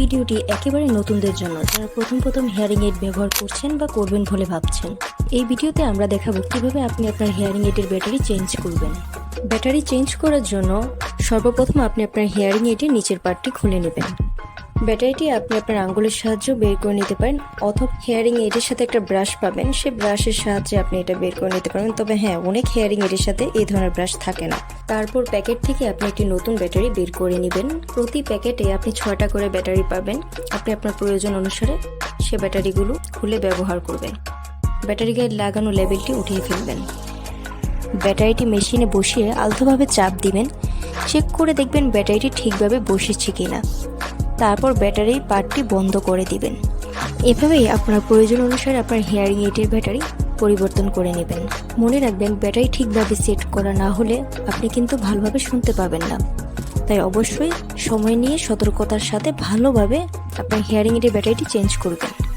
ভিডিওটি একেবারে নতুনদের জন্য। যারা প্রথম প্রথম হেয়ারিং এইড ব্যবহার করছেন বা করবেন বলে ভাবছেন, এই ভিডিওতে আমরা দেখাবো কীভাবে আপনি আপনার হেয়ারিং এইডের ব্যাটারি চেঞ্জ করবেন। ব্যাটারি চেঞ্জ করার জন্য সর্বপ্রথম আপনি আপনার হেয়ারিং এইডের নিচের পার্টটি খুলে নেবেন। ব্যাটারিটি আপনি আপনার আঙ্গুলের সাহায্যে বের করে নিতে পারেন, অথবা হেয়ারিং এডের সাথে একটা ব্রাশ পাবেন। সেই ব্রাশের সাহায্যে আপনি এটা বের করে নিতে পারবেন। তবে হ্যাঁ অনেক হেয়ারিং এডের সাথে এই ধরনের ব্রাশ থাকে না। তারপর প্যাকেট থেকে আপনি একটি নতুন ব্যাটারি বের করে নেবেন। প্রতি প্যাকেটে আপনি ছয়টা করে ব্যাটারি পাবেন। আপনি আপনার প্রয়োজন অনুসারে সে ব্যাটারিগুলো খুলে ব্যবহার করবেন। ব্যাটারি গায়ে লাগানো লেবেলটি উঠিয়ে ফেলবেন। ব্যাটারিটি মেশিনে বসিয়ে আলতোভাবে চাপ দিবেন। চেক করে দেখবেন ব্যাটারিটি ঠিকভাবে বসেছে কিনা। তারপর ব্যাটারির পার্টটি বন্ধ করে দিবেন। এভাবেই আপনার প্রয়োজন অনুসারে আপনার হেয়ারিং এইটের ব্যাটারি পরিবর্তন করে নেবেন। মনে রাখবেন, ব্যাটারি ঠিকভাবে সেট করা না হলে আপনি কিন্তু ভালোভাবে শুনতে পাবেন না। তাই অবশ্যই সময় নিয়ে সতর্কতার সাথে ভালোভাবে আপনার হেয়ারিং এইটের ব্যাটারিটি চেঞ্জ করবেন।